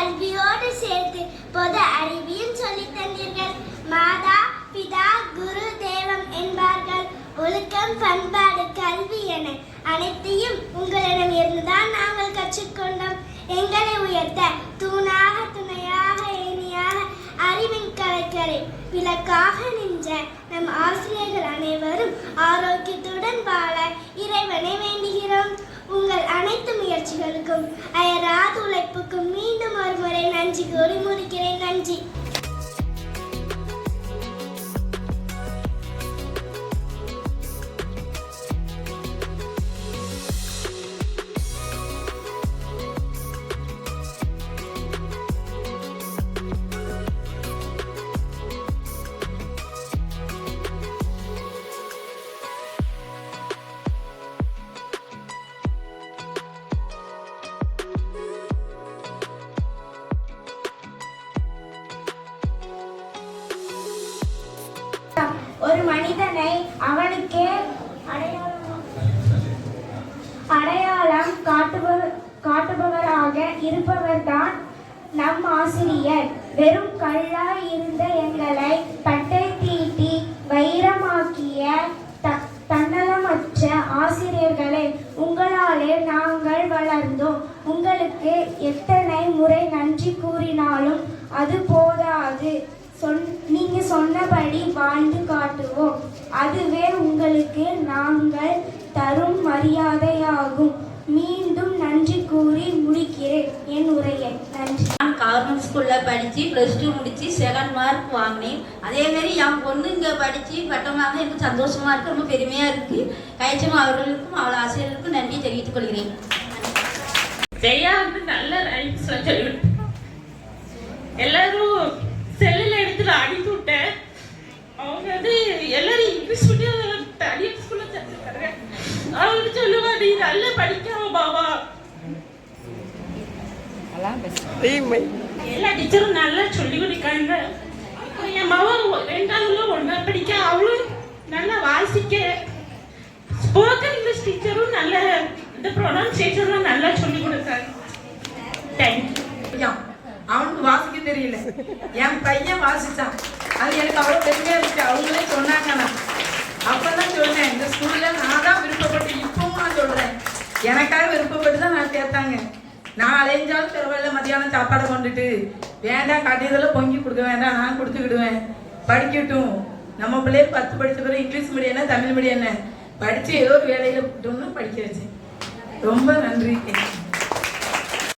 கல்வியோடு சேர்த்து பொது அறிவியும் சொல்லித் தந்தீர்கள். மாதா பிதா குரு தேவம் என்பார்கள். ஒழுக்கம் பண்பாடு கல்வி என அனைத்தையும் உங்களிடம் இருந்துதான் நாங்கள் கற்றுக்கொண்டோம். எங்களை உயர்த்த தூணாக துணையாக ஏனியாக அறிவின் கலைக்கரை விளக்காக நின்ற நம் ஆசிரியர்கள் அனைவரும் ஆரோக்கியத்துடன் வாழ இறைவனை வேண்டுகிறோம். உங்கள் அனைத்து முயற்சிகளுக்கும் அயராது உழைப்புக்கும் முறை நன்றி கூறி முடிக்கிறேன் ஒரு மனிதனை அவனுக்கே அடையாளம் அடையாளம் காட்டுபவர் காட்டுபவராக இருப்பவர்தான் நம் ஆசிரியர். வெறும் கல்லாய் இருந்த எங்களை பட்டை தீட்டி வைரமாக்கிய த- தன்னலமற்ற ஆசிரியர்களே உங்களாலே நாங்கள் வளர்ந்தோம். உங்களுக்கு எத்தனை முறை நன்றி கூறினாலும் அது போதாது. சொன் நீங்க சொன்னபடி வாழ்ந்து காட்டுவோம் அதுவே உங்களுக்கு நாங்கள் தரும் மரியாதையாகும். மீண்டும் நன்றி கூறி முடிக்கிறேன். என் உரையை. நன்றி. நான் கவர்மெண்ட் ஸ்கூலில் படித்து ப்ளஸ் டூ முடித்து செகண்ட் மார்க் வாங்கினேன். அதேமாரி என் பொண்ணு இங்கே படித்து பட்டமாக எனக்கு சந்தோஷமாக இருக்குது ரொம்ப பெருமையாக இருக்குது கைச்சம் அவர்களுக்கும் அவள் ஆசிரியர்களுக்கும் நன்றி தெரிவித்துக் கொள்கிறேன். ஜெயா வந்து நல்ல சொல்லி. எல்லாரும் தனியார் ஸ்கூல்ல அவங்களுக்கு சொல்லுவா நீ நல்லா படிக்காம பாபா எல்லா டீச்சரும் நல்லா சொல்லி கொடுக்காங்க. என் மகன் ரெண்டாவதுல ஒன்றா படிக்க அவளும் நல்லா வாசிக்க. ஸ்போக்கன் இங்கிலீஷ் டீச்சரும் நல்ல இந்த ப்ரொனன்சியேஷன்லாம் நல்லா சொல்லி கொடுத்தாங்க தேங்க்யூ அவனுக்கு வாசிக்க தெரியல. என் பையன் வாசிச்சான். அது எனக்கு அவ்வளோ பெருமையா இருக்கு. அவங்களே சொன்னாங்க நான் அப்பதான் சொன்னேன் இந்த ஸ்கூல்ல நான் தான் விருப்பப்பட்டு இப்பவும் நான் சொல்றேன் எனக்காக விருப்பப்பட்டு தான் நான் சேர்த்தாங்க நான் அலைஞ்சாலும் பரவாயில்ல மதியானம் சாப்பாடை கொண்டுட்டு வேண்டாம் கட்டியதெல்லாம் பொங்கி கொடுக்க வேண்டாம் நான் கொடுத்துக்கிடுவேன். படிக்கட்டும். நம்ம பிள்ளைய பத்து படித்த பிறகு இங்கிலீஷ் மீடியம் என்ன தமிழ் மீடியம் என்ன? படித்து ஏதோ ஒரு வேலையில் விட்டோம்னு படிக்க வச்சேன். ரொம்ப நன்றி.